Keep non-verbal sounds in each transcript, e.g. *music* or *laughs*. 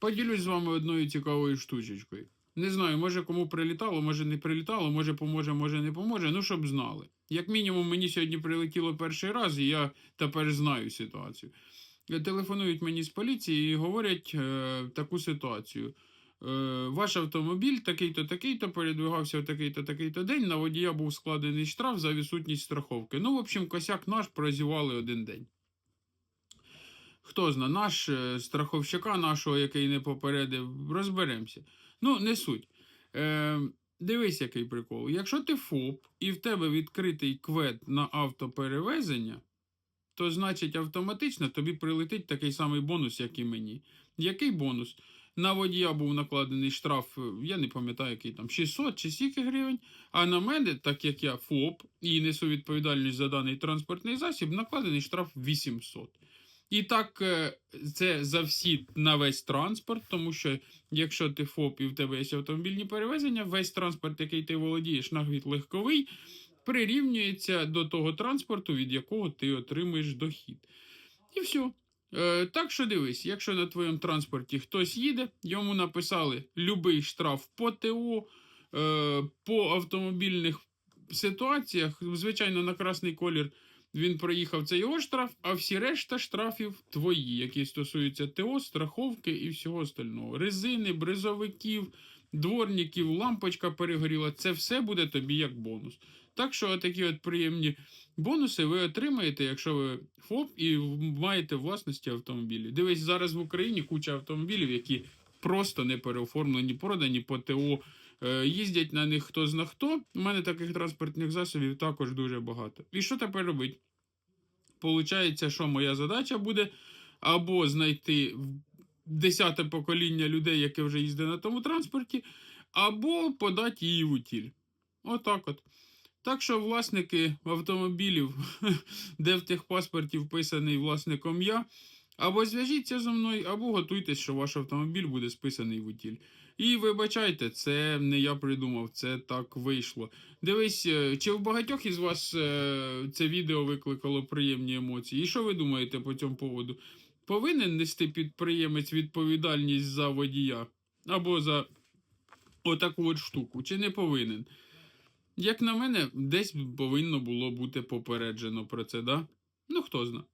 Поділюсь з вами одною цікавою штучечкою. Не знаю, може кому прилітало, може не прилітало, може поможе, може не поможе. Ну, щоб знали. Як мінімум, мені сьогодні прилетіло перший раз, і я тепер знаю ситуацію. Е, Телефонують мені з поліції і говорять е, таку ситуацію. Е, ваш автомобіль такий-то, такий-то передвигався в такий-то, такий-то день. На водія був складений штраф за відсутність страховки. Ну, в общем, косяк наш прозівали один день. Хто зна, наш е, страховщика нашого, який не попередив, розберемося. Ну, не суть. Е, дивись, який прикол. Якщо ти ФОП і в тебе відкритий квет на автоперевезення, то значить автоматично тобі прилетить такий самий бонус, як і мені. Який бонус? На водія був накладений штраф, е, я не пам'ятаю, який там 600 чи скільки гривень. А на мене, так як я ФОП і несу відповідальність за даний транспортний засіб, накладений штраф 800. І так, е, це за всі на весь транспорт, тому що якщо ти ФОП і в тебе є автомобільні перевезення, весь транспорт, який ти володієш, навіть легковий, прирівнюється до того транспорту, від якого ти отримуєш дохід. І все. Так що дивись, якщо на твоєму транспорті хтось їде, йому написали любий штраф по ТО, е, по автомобільних ситуаціях, звичайно, на красний колір він проїхав, це його штраф, а всі решта штрафів твої, які стосуються ТО, страховки і всього остального. Резини, бризовиків, дворників, лампочка перегоріла. Це все буде тобі як бонус. Так що такі от приємні бонуси ви отримаєте, якщо ви ФОП і маєте власності автомобілі. Дивись, зараз в Україні куча автомобілів, які просто не переоформлені, продані по ТО. Е, Їздять на них хто зна хто. У мене таких транспортних засобів також дуже багато. І що тепер робити? Получається, що моя задача буде або знайти десяте покоління людей, яке вже їздить на тому транспорті, або подати її в утіль. Отак от. Так що власники автомобілів, *laughs* де в техпаспорті вписаний власником я, або зв'яжіться зі мною, або готуйтесь, що ваш автомобіль буде списаний в утіль. І вибачайте, це не я придумав, це так вийшло. Дивись, е, чи в багатьох із вас е, це відео викликало приємні емоції? І що ви думаєте по цьому поводу? Повинен нести підприємець відповідальність за водія або за отаку от штуку, чи не повинен? Як на мене, десь повинно було бути попереджено про це, да? Ну, хто зна.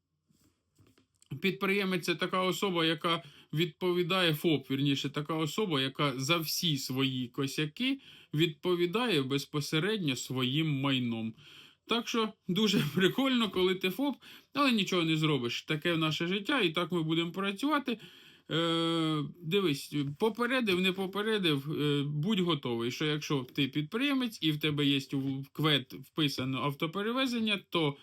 Підприємець це така особа, яка відповідає ФОП, вірніше, така особа, яка за всі свої косяки відповідає безпосередньо своїм майном. Так що дуже *laughs* прикольно, коли ти ФОП, але нічого не зробиш. Таке наше життя, і так ми будемо працювати. Е, дивись, попередив, не попередив, е, будь готовий, що якщо ти підприємець і в тебе є в квет вписано автоперевезення, то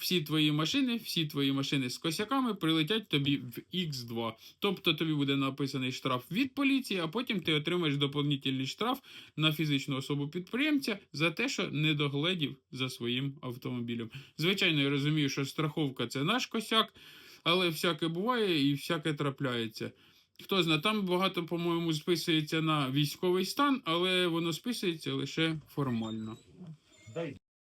всі твої машини, всі твої машини з косяками прилетять тобі в X2. Тобто тобі буде написаний штраф від поліції, а потім ти отримаєш доповнительний штраф на фізичну особу підприємця за те, що не догледів за своїм автомобілем. Звичайно, я розумію, що страховка це наш косяк, але всяке буває і всяке трапляється. Хто знає, там багато, по-моєму, списується на військовий стан, але воно списується лише формально.